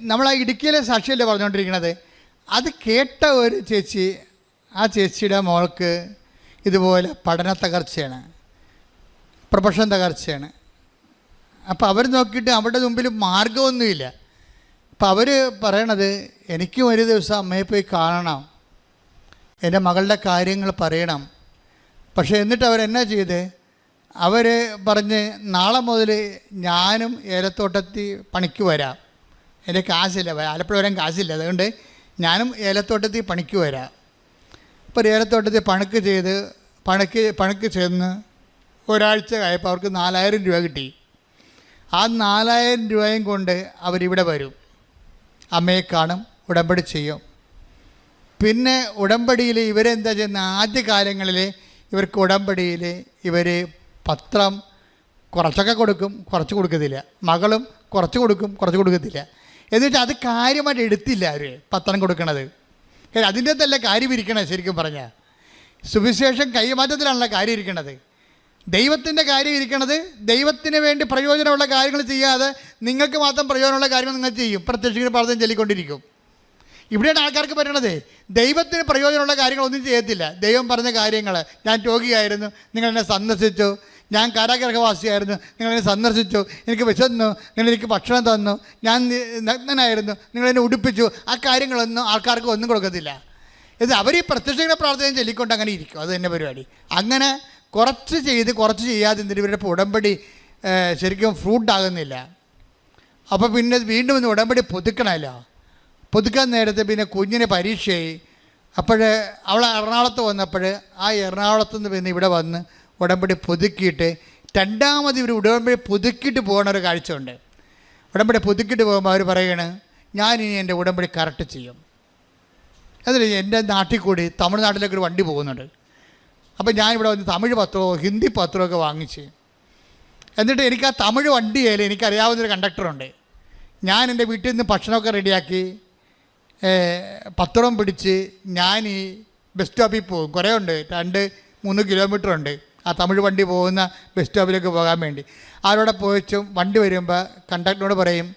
നമ്മൾ ആ ഇടുക്കിയിലെ സാക്ഷിയല്ലേ പറഞ്ഞുകൊണ്ടിരിക്കുന്നത് അത് കേട്ട ഒരു ചേച്ചി ആ ചേച്ചിയുടെ മോൾക്ക് ഇതുപോലെ പഠന തകർച്ചയാണ് പ്രൊഫഷൻ തകർച്ചയാണ്. അപ്പോൾ അവർ നോക്കിയിട്ട് അവരുടെ മുമ്പിൽ മാർഗമൊന്നുമില്ല അപ്പം അവർ പറയണത് എനിക്കും ഒരു ദിവസം അമ്മയെ പോയി കാണണം. എന്റെ മകളുടെ കാര്യങ്ങൾ പറയണം. പക്ഷേ എന്നിട്ട് അവരെന്നാ ചെയ്ത്? അവർ പറഞ്ഞ് നാളെ മുതൽ ഞാനും ഏലത്തോട്ടത്തി പണിക്ക് വരാം. എന്റെ കാശില്ല ആലപ്പുഴ വരാൻ കാശില്ല. അതുകൊണ്ട് ഞാനും ഏലത്തോട്ടത്തിൽ പണിക്ക് വരാം. അപ്പോൾ ഏലത്തോട്ടത്തിൽ പണക്ക് ചെയ്ത് പണക്ക് പണക്ക് ചെന്ന് ഒരാഴ്ച കഴിയപ്പോൾ അവർക്ക് നാലായിരം രൂപ കിട്ടി. ആ നാലായിരം രൂപയും കൊണ്ട് അവരിവിടെ വരും. അമ്മയെ കാണും ഉടമ്പടി ചെയ്യും. പിന്നെ ഉടമ്പടിയിൽ ഇവരെന്താ ചെയ്യുന്ന? ആദ്യ കാലങ്ങളിൽ ഇവർക്ക് ഉടമ്പടിയിൽ ഇവർ പത്രം കുറച്ചൊക്കെ കൊടുക്കും കുറച്ച് കൊടുക്കത്തില്ല. മകളും കുറച്ച് കൊടുക്കും കുറച്ച് കൊടുക്കത്തില്ല. എന്നിട്ട് അത് കാര്യമായിട്ട് എടുത്തില്ല അവർ പത്രം കൊടുക്കണത്. അതിന്റെ അകത്തല്ല കാര്യം ഇരിക്കണേ ശരിക്കും പറഞ്ഞാൽ സുവിശേഷം കൈമാറ്റത്തിലാണല്ലോ കാര്യം ഇരിക്കണത്. ദൈവത്തിന്റെ കാര്യം ഇരിക്കണത് ദൈവത്തിന് വേണ്ടി പ്രയോജനമുള്ള കാര്യങ്ങൾ ചെയ്യാതെ നിങ്ങൾക്ക് മാത്രം പ്രയോജനമുള്ള കാര്യങ്ങൾ നിങ്ങൾ ചെയ്യും. പ്രത്യക്ഷിക്കുന്ന പ്രാർത്ഥന ചൊല്ലിക്കൊണ്ടിരിക്കും. ഇവിടെയാണ് ആൾക്കാർക്ക് പറയണത്. ദൈവത്തിന് പ്രയോജനമുള്ള കാര്യങ്ങളൊന്നും ചെയ്യത്തില്ല. ദൈവം പറഞ്ഞ കാര്യങ്ങൾ. ഞാൻ രോഗിയായിരുന്നു. നിങ്ങൾ എന്നെ സന്ദർശിച്ചു. ഞാൻ കാരാഗ്രഹവാസിയായിരുന്നു നിങ്ങൾ എന്നെ സന്ദർശിച്ചു. എനിക്ക് വിശന്നു. നിങ്ങൾ എനിക്ക് ഭക്ഷണം തന്നു. ഞാൻ നഗ്നനായിരുന്നു. നിങ്ങൾ എന്നെ ഉടുപ്പിച്ചു. ആ കാര്യങ്ങളൊന്നും ആൾക്കാർക്ക് ഒന്നും കൊടുക്കത്തില്ല. ഇത് അവർ ഈ പ്രത്യക്ഷയുടെ പ്രാർത്ഥന ചൊല്ലിക്കൊണ്ട് അങ്ങനെ ഇരിക്കും. അത് തന്നെ പരിപാടി. അങ്ങനെ കുറച്ച് ചെയ്ത് കുറച്ച് ചെയ്യാതെ എന്തിന് ഇവരുടെ ഉടമ്പടി ശരിക്കും ഫ്രൂട്ട് ആകുന്നില്ല അപ്പോൾ പിന്നെ വീണ്ടും ഇന്ന് ഉടമ്പടി പുതുക്കണമല്ലോ. പുതുക്കാൻ നേരത്തെ പിന്നെ കുഞ്ഞിനെ പരീക്ഷയായി. അപ്പോൾ അവൾ എറണാകുളത്ത് വന്നപ്പോൾ ആ എറണാകുളത്ത് നിന്ന് പിന്നെ ഇവിടെ വന്ന് ഉടമ്പടി പുതുക്കിയിട്ട് രണ്ടാമത് ഇവർ ഉടമ്പടി പുതുക്കിയിട്ട് പോകുന്ന ഒരു കാഴ്ചയുണ്ട്. ഉടമ്പടി പുതുക്കിയിട്ട് പോകുമ്പോൾ അവർ ഞാൻ ഇനി എന്റെ ഉടമ്പടി കറക്റ്റ് ചെയ്യും. അതിൽ എന്റെ നാട്ടിൽ കൂടി തമിഴ്നാട്ടിലേക്ക് ഒരു വണ്ടി പോകുന്നുണ്ട്. അപ്പോൾ ഞാനിവിടെ വന്ന് തമിഴ് പത്രമോ ഹിന്ദി പത്രമോ ഒക്കെ വാങ്ങിച്ച് എന്നിട്ട് എനിക്ക് ആ തമിഴ് വണ്ടിയിൽ എനിക്കറിയാവുന്നൊരു കണ്ടക്ടറുണ്ട് ഞാൻ എന്റെ വീട്ടിൽ നിന്ന് ഭക്ഷണമൊക്കെ റെഡിയാക്കി പത്രം പിടിച്ച് ഞാൻ ഈ ബസ് സ്റ്റോപ്പിൽ പോകും. കുറേ ഉണ്ട് രണ്ട് മൂന്ന് കിലോമീറ്റർ ഉണ്ട്. ആ തമിഴ് വണ്ടി പോകുന്ന ബസ് സ്റ്റോപ്പിലേക്ക് പോകാൻ വേണ്ടി. അവരോടെ പോയിച്ചും വണ്ടി വരുമ്പോൾ കണ്ടക്ടറോട് പറയും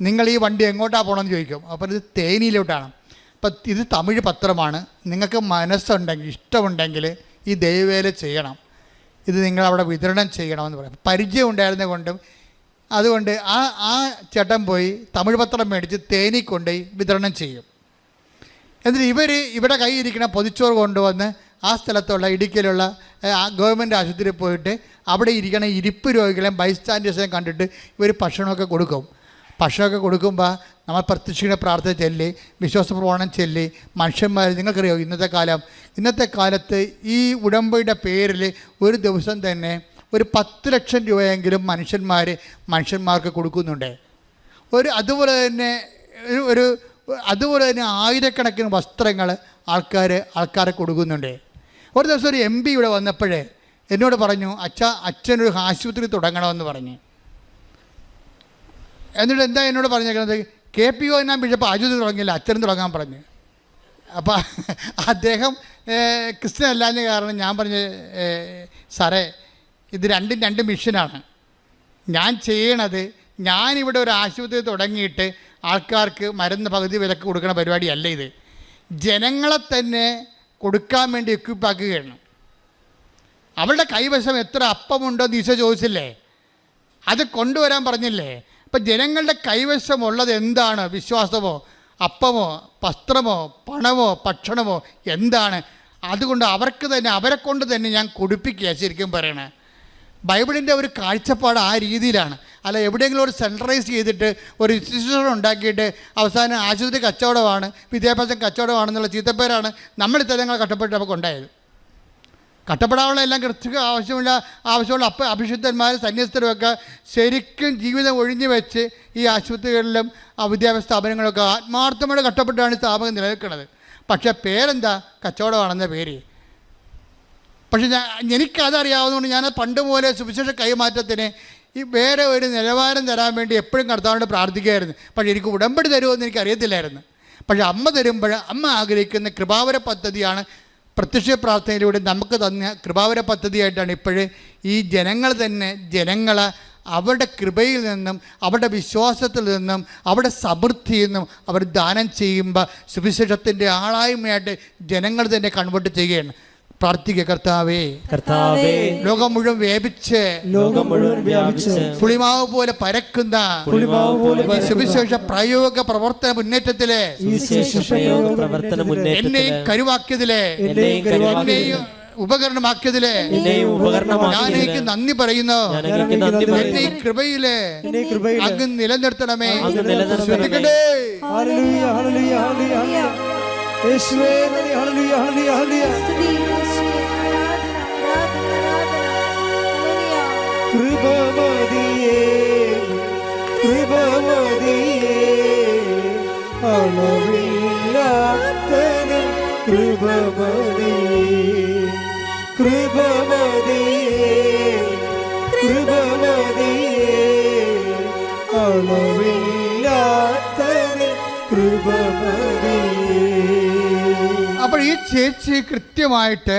നിങ്ങൾ ഈ വണ്ടി എങ്ങോട്ടാണ് പോകണമെന്ന് ചോദിക്കും. അപ്പോൾ ഇത് തേനിയിലോട്ടാണ്. അപ്പം ഇത് തമിഴ് പത്രമാണ്. നിങ്ങൾക്ക് മനസ്സുണ്ടെങ്കിൽ ഇഷ്ടമുണ്ടെങ്കിൽ ഈ ദൈവവേല ചെയ്യണം. ഇത് നിങ്ങളവിടെ വിതരണം ചെയ്യണമെന്ന് പറയും. പരിചയം ഉണ്ടായിരുന്ന കൊണ്ടും അതുകൊണ്ട് ആ ആ ചേട്ടൻ പോയി തമിഴ് പത്രം മേടിച്ച് തേനി കൊണ്ടുപോയി വിതരണം ചെയ്യും. എന്നിട്ട് ഇവർ ഇവിടെ കൈയിരിക്കണ പൊതിച്ചോറ് കൊണ്ടുവന്ന് ആ സ്ഥലത്തുള്ള ഇടുക്കിയിലുള്ള ഗവൺമെന്റ് ആശുപത്രിയിൽ പോയിട്ട് അവിടെ ഇരിക്കണ ഇരിപ്പ് രോഗികളെയും ബൈസ്റ്റാൻഡേഴ്സിനെയും കണ്ടിട്ട് ഇവർ ഭക്ഷണമൊക്കെ കൊടുക്കും. ഭക്ഷണമൊക്കെ കൊടുക്കുമ്പോൾ നമ്മൾ പ്രത്യക്ഷിക്കുന്ന പ്രാർത്ഥന ചൊല്ലി വിശ്വാസ പ്രവണം ചൊല്ലി മനുഷ്യന്മാർ നിങ്ങൾക്കറിയോ ഇന്നത്തെ കാലം ഇന്നത്തെ കാലത്ത് ഈ ഉടമ്പയുടെ പേരിൽ ഒരു ദിവസം തന്നെ ഒരു പത്ത് ലക്ഷം രൂപയെങ്കിലും മനുഷ്യന്മാർ മനുഷ്യന്മാർക്ക് കൊടുക്കുന്നുണ്ട്. ഒരു അതുപോലെ തന്നെ ഒരു- ഒരു അതുപോലെ തന്നെ ആയിരക്കണക്കിന് വസ്ത്രങ്ങൾ ആൾക്കാർ ആൾക്കാരെ കൊടുക്കുന്നുണ്ട്. ഒരു ദിവസം ഒരു എം പി ഇവിടെ വന്നപ്പോഴേ എന്നോട് പറഞ്ഞു അച്ഛ അച്ഛനൊരു ആശുപത്രി തുടങ്ങണമെന്ന് പറഞ്ഞു. എന്നിട്ട് എന്താ എന്നോട് പറഞ്ഞേക്കുന്നത് കെ പി ഒ എന്നാ ബിഷപ്പ് ആശുപത്രി തുടങ്ങിയില്ല അച്ഛനും തുടങ്ങാൻ പറഞ്ഞു. അപ്പോൾ അദ്ദേഹം ക്രിസ്ത്യനല്ലാഞ്ഞ കാരണം ഞാൻ പറഞ്ഞ് സാറേ ഇത് രണ്ടും രണ്ട് മിഷനാണ്. ഞാൻ ചെയ്യണത് ഞാനിവിടെ ഒരു ആശുപത്രി തുടങ്ങിയിട്ട് ആൾക്കാർക്ക് മരുന്ന് പകുതി വിലക്ക് കൊടുക്കുന്ന പരിപാടിയല്ല ഇത്. ജനങ്ങളെ തന്നെ കൊടുക്കാൻ വേണ്ടി എക്വിപ്പാക്കുകയാണ് അവളുടെ കൈവശം എത്ര അപ്പമുണ്ടോ എന്ന് ചോദിച്ചില്ലേ? അത് കൊണ്ടുവരാൻ പറഞ്ഞില്ലേ? അപ്പം ജനങ്ങളുടെ കൈവശമുള്ളത് എന്താണ്? വിശ്വാസമോ അപ്പമോ വസ്ത്രമോ പണമോ ഭക്ഷണമോ എന്താണ്? അതുകൊണ്ട് അവർക്ക് തന്നെ അവരെ കൊണ്ട് തന്നെ ഞാൻ കൊടുപ്പിക്കുക ശരിക്കും പറയണേ. ബൈബിളിന്റെ ഒരു കാഴ്ചപ്പാട് ആ രീതിയിലാണ്. അല്ല എവിടെയെങ്കിലും ഒരു സെൻട്രലൈസ് ചെയ്തിട്ട് ഒരു ഇൻസ്റ്റിറ്റ്യൂഷൻ ഉണ്ടാക്കിയിട്ട് അവസാനം ആശുപത്രി കച്ചവടമാണ് വിദ്യാഭ്യാസം കച്ചവടമാണെന്നുള്ള ചീത്തപ്പേരാണ് നമ്മൾ ഇത്തരങ്ങൾ കഷ്ടപ്പെട്ട് നമുക്ക് ഉണ്ടായത്. കട്ടപ്പെടാനുള്ള എല്ലാം കൃത്യ ആവശ്യമുള്ള ആവശ്യമുള്ള അപ്പ അഭിഷിക്തന്മാർ സന്യസ്തരുമൊക്കെ ശരിക്കും ജീവിതം ഒഴിഞ്ഞു വെച്ച് ഈ ആശുപത്രികളിലും വിദ്യാഭ്യാസ സ്ഥാപനങ്ങളൊക്കെ ആത്മാർത്ഥമായിട്ട് കഷ്ടപ്പെട്ടാണ് സ്ഥാപനം നിലനിൽക്കുന്നത്. പക്ഷേ പേരെന്താ? കച്ചവടമാണെന്ന പേര്. പക്ഷേ ഞാൻ എനിക്കതറിയാവുന്നതുകൊണ്ട് ഞാൻ പണ്ട് പോലെ സുവിശേഷ കൈമാറ്റത്തിന് ഈ വേറെ ഒരു നിലവാരം തരാൻ വേണ്ടി എപ്പോഴും കർത്താവിനോട് പ്രാർത്ഥിക്കുകയായിരുന്നു. പക്ഷേ എനിക്ക് ഉടമ്പടി തരുമെന്ന് എനിക്ക് അറിയത്തില്ലായിരുന്നു. പക്ഷേ അമ്മ തരുമ്പോൾ അമ്മ ആഗ്രഹിക്കുന്ന കൃപാവര പദ്ധതിയാണ് പ്രത്യക്ഷ പ്രാർത്ഥനയിലൂടെ നമുക്ക് തന്ന കൃപാവര പദ്ധതിയായിട്ടാണ് ഇപ്പോഴും ഈ ജനങ്ങൾ തന്നെ ജനങ്ങളെ അവരുടെ കൃപയിൽ നിന്നും അവരുടെ വിശ്വാസത്തിൽ നിന്നും അവരുടെ സമൃദ്ധിയിൽ നിന്നും അവർ ദാനം ചെയ്യുമ്പോൾ സുവിശേഷത്തിന്റെ ആളായ്മയായിട്ട് ജനങ്ങൾ തന്നെ കൺവേർട്ട് ചെയ്യുകയാണ്. പ്രാർത്ഥിക്കുക കർത്താവേ. കർത്താവേ ലോകം മുഴുവൻ വ്യാപിച്ച് ലോകം മുഴുവൻ വ്യാപിച്ച് പുളിമാവ് പോലെ പരക്കുന്ന പുളിമാവ് പോലെ സുവിശേഷ പ്രയോഗ പ്രവർത്തന മുന്നേറ്റത്തിലെ ഈ ശേഷ പ്രവർത്തന എന്നെയും കരുവാക്കിയതിലെ എന്നെയും കരുവാക്കിയതിലെ എന്നെയും ഉപകരണമാക്കിയതിലെ ഞാൻ എനിക്ക് നന്ദി പറയുന്നു. എന്നെ ഈ കൃപയിൽ എന്നെ ഈ കൃപയിൽ അങ്ങ് നിലനിർത്തണമേ. അങ്ങ് നിലനിർത്തണമേ. ശ്രദ്ധിക്കട്ടെ. യേശുവേ നന്ദി ഹല്ലേലൂയ ഹല്ലേലൂയ ഹല്ലേലൂയ. കൃപമതിയേ കൃപമതിയേ അളവില്ലാത്തനും കൃപമതിയേ കൃപമതിയേ കൃപമതിയേ അളവില്ലാത്തനും കൃപമതിയേ. അപ്പോൾ ഈ ചേച്ചി കൃത്യമായിട്ട്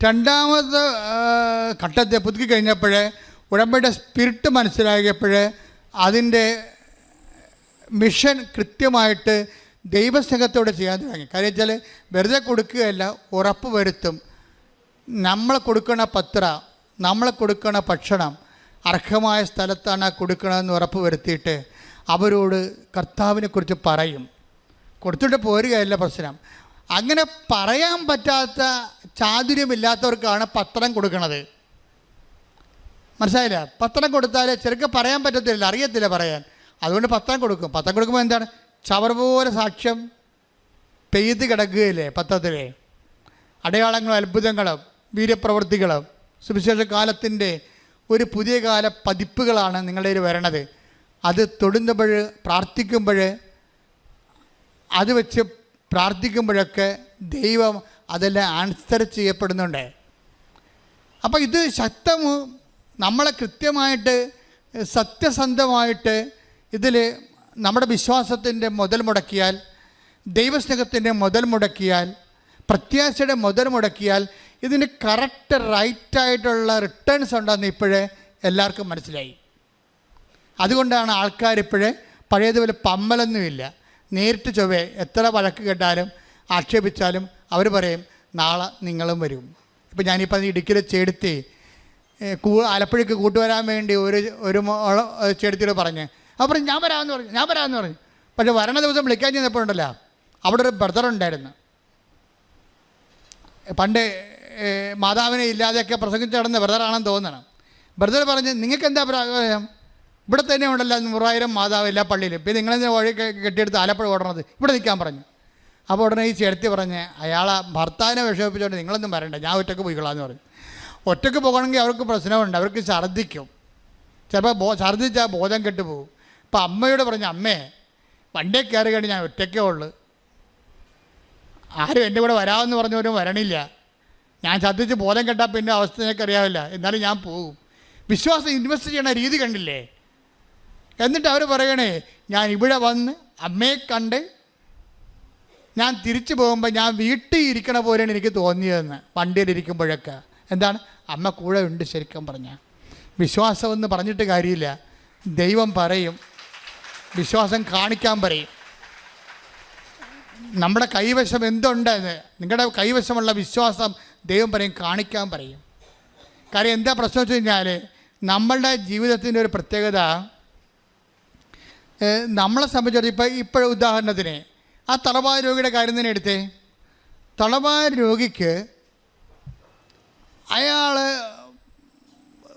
രണ്ടാമത് ആ, ഘട്ടത്തെ പുതുക്കി കഴിഞ്ഞപ്പോൾ ഉടമ്പടിയുടെ സ്പിരിറ്റ് മനസ്സിലാക്കിയപ്പോൾ അതിന്റെ മിഷൻ കൃത്യമായിട്ട് ദൈവസ്നേഹത്തോടെ ചെയ്യാൻ തുടങ്ങി. കാര്യം വെച്ചാൽ വെറുതെ കൊടുക്കുകയല്ല ഉറപ്പ് വരുത്തും. നമ്മൾ കൊടുക്കണ പത്ര നമ്മൾ കൊടുക്കണ ഭക്ഷണം അർഹമായ സ്ഥലത്താണ് കൊടുക്കണമെന്ന് ഉറപ്പ് വരുത്തിയിട്ട് അവരോട് കർത്താവിനെക്കുറിച്ച് പറയും. കൊടുത്തിട്ട് പോരുകയല്ല പ്രശ്നം. അങ്ങനെ പറയാൻ പറ്റാത്ത ചാതുര്യമില്ലാത്തവർക്കാണ് പത്രം കൊടുക്കുന്നത് മനസ്സിലായില്ല? പത്രം കൊടുത്താൽ ചെറുക്ക് പറയാൻ പറ്റത്തില്ല അറിയത്തില്ല പറയാൻ. അതുകൊണ്ട് പത്രം കൊടുക്കും. പത്രം കൊടുക്കുമ്പോൾ എന്താണ്? ചവർ പോലെ സാക്ഷ്യം പെയ്ത് കിടക്കുകയില്ലേ പത്രത്തിലെ. അടയാളങ്ങളും അത്ഭുതങ്ങളും വീര്യപ്രവൃത്തികളും സുവിശേഷ കാലത്തിന്റെ ഒരു പുതിയ കാല പതിപ്പുകളാണ് നിങ്ങളുടെ വരണത്. അത് തൊടുന്നപ്പോൾ പ്രാർത്ഥിക്കുമ്പോൾ അത് വെച്ച് പ്രാർത്ഥിക്കുമ്പോഴൊക്കെ ദൈവം അതെല്ലാം ആൻസർ ചെയ്യപ്പെടുന്നുണ്ട്. അപ്പോൾ ഇത് ശക്തം നമ്മളെ കൃത്യമായിട്ട് സത്യസന്ധമായിട്ട് ഇതിൽ നമ്മുടെ വിശ്വാസത്തിന്റെ മുതൽ മുടക്കിയാൽ ദൈവസ്നേഹത്തിന്റെ മുതൽ മുടക്കിയാൽ പ്രത്യാശയുടെ മുതൽ മുടക്കിയാൽ ഇതിന് കറക്റ്റ് റൈറ്റായിട്ടുള്ള റിട്ടേൺസ് ഉണ്ടെന്ന് ഇപ്പോഴേ എല്ലാവർക്കും മനസ്സിലായി. അതുകൊണ്ടാണ് ആൾക്കാരിപ്പോഴേ പഴയതുപോലെ പമ്മലൊന്നുമില്ല. നേരിട്ട് ചൊവ്വേ എത്ര വഴക്ക് കേട്ടാലും ആക്ഷേപിച്ചാലും അവർ പറയും നാളെ നിങ്ങളും വരും. ഇപ്പം ഞാനിപ്പോൾ ഇടുക്കിയിൽ ചേടുത്തി കൂ ആലപ്പുഴയ്ക്ക് കൂട്ടുവരാൻ വേണ്ടി ഒരു ഒരു മോൾ ചേടുത്തിയോട് പറഞ്ഞ്. അപ്പോൾ പറഞ്ഞു ഞാൻ വരാമെന്ന് പറഞ്ഞു ഞാൻ വരാമെന്ന് പറഞ്ഞു. പക്ഷേ വരണ ദിവസം വിളിക്കാൻ ചെന്നപ്പോഴുണ്ടല്ലോ അവിടെ ഒരു ബ്രദർ ഉണ്ടായിരുന്നു. പണ്ട് മാതാവിനെ ഇല്ലാതെയൊക്കെ പ്രസംഗിച്ചു നടന്ന ബ്രദറാണെന്ന് തോന്നണം. ബ്രദർ പറഞ്ഞ് നിങ്ങൾക്ക് എന്താ പ്രായം ഇവിടെ തന്നെ ഉണ്ടല്ലോ നൂറായിരം മാതാവ് എല്ലാ പള്ളിയിലും. പിന്നെ നിങ്ങളെ വഴി കെട്ടിയെടുത്ത് ആലപ്പുഴ ഓടണത്? ഇവിടെ നിൽക്കാൻ പറഞ്ഞു. അപ്പോൾ ഉടനെ ഈ ചേർത്തി പറഞ്ഞ് അയാളെ ഭർത്താവിനെ വിഷമിപ്പിച്ചുകൊണ്ട് നിങ്ങളൊന്നും വരണ്ട ഞാൻ ഒറ്റയ്ക്ക് പോയിക്കൊള്ളാന്ന് പറഞ്ഞു. ഒറ്റയ്ക്ക് പോകണമെങ്കിൽ അവർക്ക് പ്രശ്നമുണ്ട് അവർക്ക് ഛർദ്ദിക്കും. ചിലപ്പോൾ ബോ ഛർദ്ദിച്ചാൽ ബോധം കെട്ടുപോകും. അപ്പം അമ്മയോട് പറഞ്ഞു അമ്മേ വണ്ടിയെ കയറി കഴിഞ്ഞ് ഞാൻ ഒറ്റയ്ക്കേ ഉള്ളു. ആരും എന്റെ കൂടെ വരാമെന്ന് പറഞ്ഞവരും വരണില്ല. ഞാൻ ഛർദ്ദിച്ച് ബോധം കെട്ടാൽ പിന്നെ അവസ്ഥ ഞങ്ങൾക്ക് അറിയാവില്ല എന്നാലും ഞാൻ പോകും വിശ്വാസം ഇൻവെസ്റ്റ് ചെയ്യണ രീതി കണ്ടില്ലേ? എന്നിട്ട് അവർ പറയണേ ഞാൻ ഇവിടെ വന്ന് അമ്മയെ കണ്ട് ഞാൻ തിരിച്ചു പോകുമ്പോൾ ഞാൻ വീട്ടിൽ ഇരിക്കണ പോലെയാണ് എനിക്ക് തോന്നിയതെന്ന് വണ്ടിയിലിരിക്കുമ്പോഴൊക്കെ എന്താണ്? അമ്മ കൂടെ ഉണ്ട് ശരിക്കും പറഞ്ഞ. വിശ്വാസമെന്ന് പറഞ്ഞിട്ട് കാര്യമില്ല. ദൈവം പറയും. വിശ്വാസം കാണിക്കാൻ പറയും. നമ്മുടെ കൈവശം എന്തുണ്ടെന്ന് നിങ്ങളുടെ കൈവശമുള്ള വിശ്വാസം ദൈവം പറയും കാണിക്കാൻ പറയും. കാര്യം എന്താ പ്രശ്നം വെച്ച് കഴിഞ്ഞാൽ നമ്മളുടെ ജീവിതത്തിന്റെ ഒരു പ്രത്യേകത നമ്മളെ സംബന്ധിച്ചിടത്തോളം ഇപ്പോൾ ഇപ്പോഴും ഉദാഹരണത്തിന് ആ തളവായ രോഗിയുടെ കാര്യം തന്നെ എടുത്തേ. തളവായ രോഗിക്ക് അയാൾ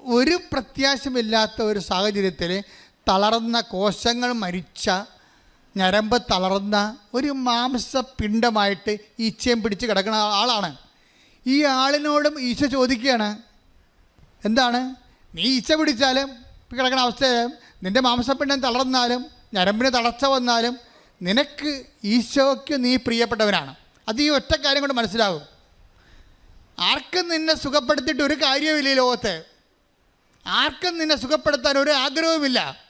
ഒരു പ്രത്യാശമില്ലാത്ത ഒരു സാഹചര്യത്തിൽ തളർന്ന കോശങ്ങൾ മരിച്ച ഞരമ്പ് തളർന്ന ഒരു മാംസപിണ്ഡമായിട്ട് ഈച്ചയും പിടിച്ച് കിടക്കുന്ന ആളാണ്. ഈ ആളിനോടും ഈശ ചോദിക്കുകയാണ്. എന്താണ്? നീ ഈച്ച പിടിച്ചാലും കിടക്കുന്ന അവസ്ഥയാലും നിന്റെ മാംസപിണ്ഡം തളർന്നാലും ഞരമ്പിന് തളർച്ച വന്നാലും നിനക്ക് ഈശോയ്ക്ക് നീ പ്രിയപ്പെട്ടവനാണ്. അത് ഈ ഒറ്റ കാര്യം കൊണ്ട് മനസ്സിലാവും. ആർക്കും നിന്നെ സുഖപ്പെടുത്തിയിട്ട് ഒരു കാര്യവുമില്ല ഈ ലോകത്ത്? ആർക്കും നിന്നെ സുഖപ്പെടുത്താൻ ഒരു ആഗ്രഹവുമില്ല.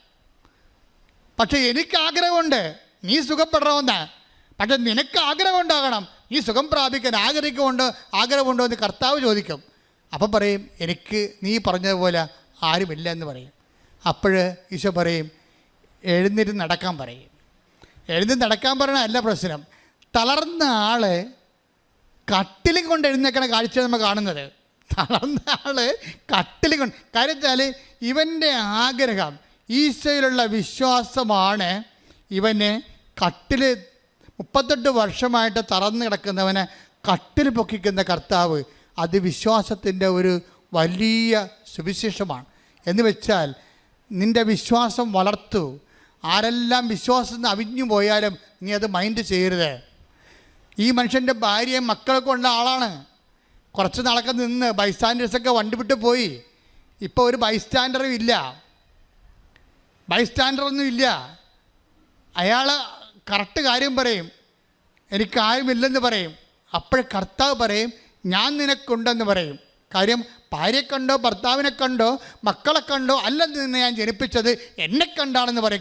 പക്ഷേ എനിക്ക് ആഗ്രഹമുണ്ട്. നീ സുഖപ്പെടണമെന്ന്. പക്ഷെ നിനക്ക് ആഗ്രഹം ഉണ്ടാകണം നീ സുഖം പ്രാപിക്കാൻ ആഗ്രഹിക്കുമുണ്ടോ ആഗ്രഹമുണ്ടോ എന്ന് കർത്താവ് ചോദിക്കും. അപ്പം പറയും എനിക്ക് നീ പറഞ്ഞതുപോലെ ആരുമില്ല എന്ന് പറയും. അപ്പോൾ ഈശോ പറയും എഴുന്നേറ്റ് നടക്കാൻ പറയും. എഴുന്നേറ്റ് നടക്കാൻ പറയണ അല്ല പ്രശ്നം. തളർന്ന ആളെ കട്ടിലും കൊണ്ട് എഴുന്നേക്കണ കാഴ്ച നമ്മൾ കാണുന്നത്. തളർന്ന ആൾ കട്ടിലും കൊണ്ട്. കാര്യം വെച്ചാൽ ഇവന്റെ ആഗ്രഹം ഈശോയിലുള്ള വിശ്വാസമാണ് ഇവനെ കട്ടിൽ മുപ്പത്തെട്ട് വർഷമായിട്ട് തറന്ന് കിടക്കുന്നവനെ കട്ടിൽ പൊക്കിക്കുന്ന കർത്താവ്. അത് വിശ്വാസത്തിന്റെ ഒരു വലിയ സുവിശേഷമാണ്. എന്ന് വെച്ചാൽ നിന്റെ വിശ്വാസം വളർത്തു. ആരെല്ലാം വിശ്വാസം നിന്ന് അവിഞ്ഞു പോയാലും നീ അത് മൈൻഡ് ചെയ്യരുത്. ഈ മനുഷ്യന്റെ ഭാര്യയും മക്കളൊക്കെ ഉള്ള ആളാണ്. കുറച്ച് നാളൊക്കെ നിന്ന് ബൈസ്റ്റാൻഡേഴ്സൊക്കെ വണ്ടി വിട്ട് പോയി. ഇപ്പോൾ ഒരു ബൈസ്റ്റാൻഡറും ഇല്ല. ബൈസ്റ്റാൻഡറൊന്നും ഇല്ല. അയാൾ കറക്റ്റ് കാര്യം പറയും. എനിക്ക് ആരുമില്ലെന്ന് പറയും. അപ്പോൾ കർത്താവ് പറയും ഞാൻ നിനക്കുണ്ടെന്ന് പറയും. കാര്യം ഭാര്യയെ കണ്ടോ ഭർത്താവിനെ കണ്ടോ മക്കളെ കണ്ടോ അല്ലെന്ന് ഞാൻ ജനിപ്പിച്ചത് എന്നെ കണ്ടാണെന്ന് പറയും.